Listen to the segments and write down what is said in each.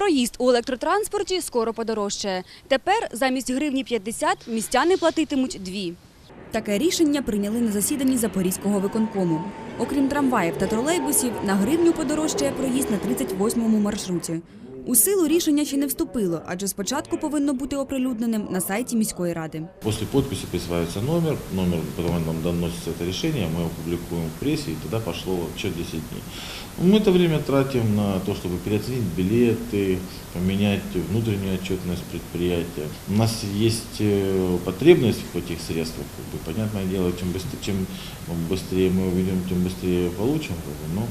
Проїзд у електротранспорті скоро подорожчає. Тепер замість гривні 50 містяни платитимуть дві. Таке рішення прийняли на засіданні Запорізького виконкому. Окрім трамваїв та тролейбусів, на гривню подорожчає проїзд на 38-му маршруті. У силу рішення ще не вступило, адже спочатку повинно бути оприлюдненим на сайті міської ради. После подписи присваивается номер, номер, потом нам доносится это решение, мы его публикуем в прессе, и тогда пошло отчет 10 дней. Мы это время тратим на то, чтобы переоценить билеты, поменять внутреннюю отчетность предприятия. У нас есть э, потребность в этих средствах, как бы, понятное дело, чем быстрее, чем быстрее мы увидим, тем быстрее получим, как бы, но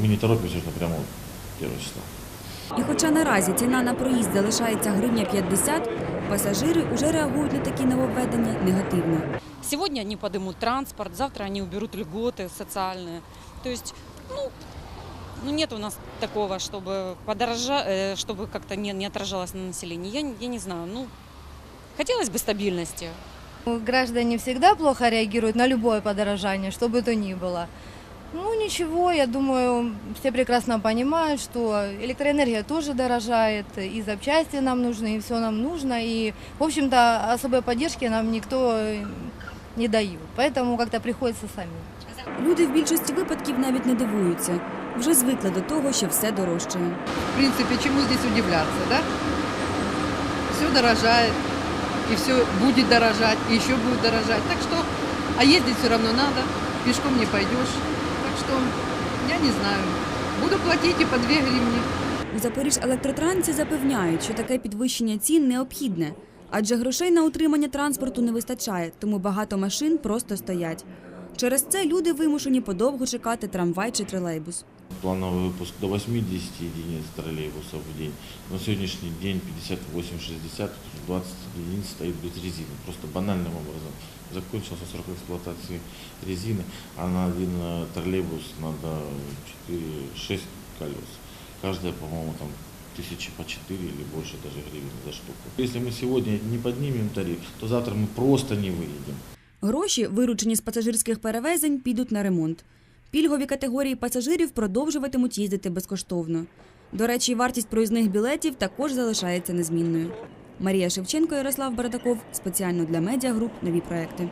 мы не торопимся, что прямо вот 1 числа. І хоча наразі ціна на проїзд залишається гривня 50, пасажири уже реагують на такі нововведення негативно. Сегодня они подымут транспорт, завтра они уберут льготы социальные. То есть, ну, ну нет у нас такого, чтобы подорожа, э, чтобы как-то не, не отражалось на населении. Я, не- я не знаю, ну, хотелось бы стабильности. Граждане всегда плохо реагируют на любое подорожание, что бы то ни было. Ну ничего, я думаю, все прекрасно понимают, что электроэнергия тоже дорожает, и запчасти нам нужны, и все нам нужно, и, в общем-то, особой поддержки нам никто э, не дает. Поэтому как-то приходится самим. Люди в більшості випадків навіть не дивуються. Вже звикли до того, що все дорожчає. В принципе, чему здесь удивляться, да? Все дорожает, и все будет дорожать, и еще будет дорожать. Так что, а ездить все равно надо, пешком не пойдешь. Что, я не знаю, буду платить и по 2 гривни. У Запоріж електротранці запевняють, що таке підвищення цін необхідне, адже грошей на утримання транспорту не вистачає, тому багато машин просто стоять. Через це люди вимушені подовго чекати трамвай чи тролейбус. Плановый выпуск до 80 единиц троллейбусов в день. На сегодняшний день 58-60, 20 единиц стоит без резины. Просто банальным образом. Закончился срок эксплуатации резины, а на один э, троллейбус надо 4-6 колес. Каждая, по-моему, там тысячи по 4 или больше даже гривен за штуку. Если мы сегодня не поднимем тариф, то завтра мы просто не выедем. Гроші, виручені з пасажирських перевезень, підуть на ремонт. Пільгові категорії пасажирів продовжуватимуть їздити безкоштовно. До речі, вартість проїзних білетів також залишається незмінною. Марія Шевченко, Ярослав Бардаков спеціально для медіагруп нові проекти.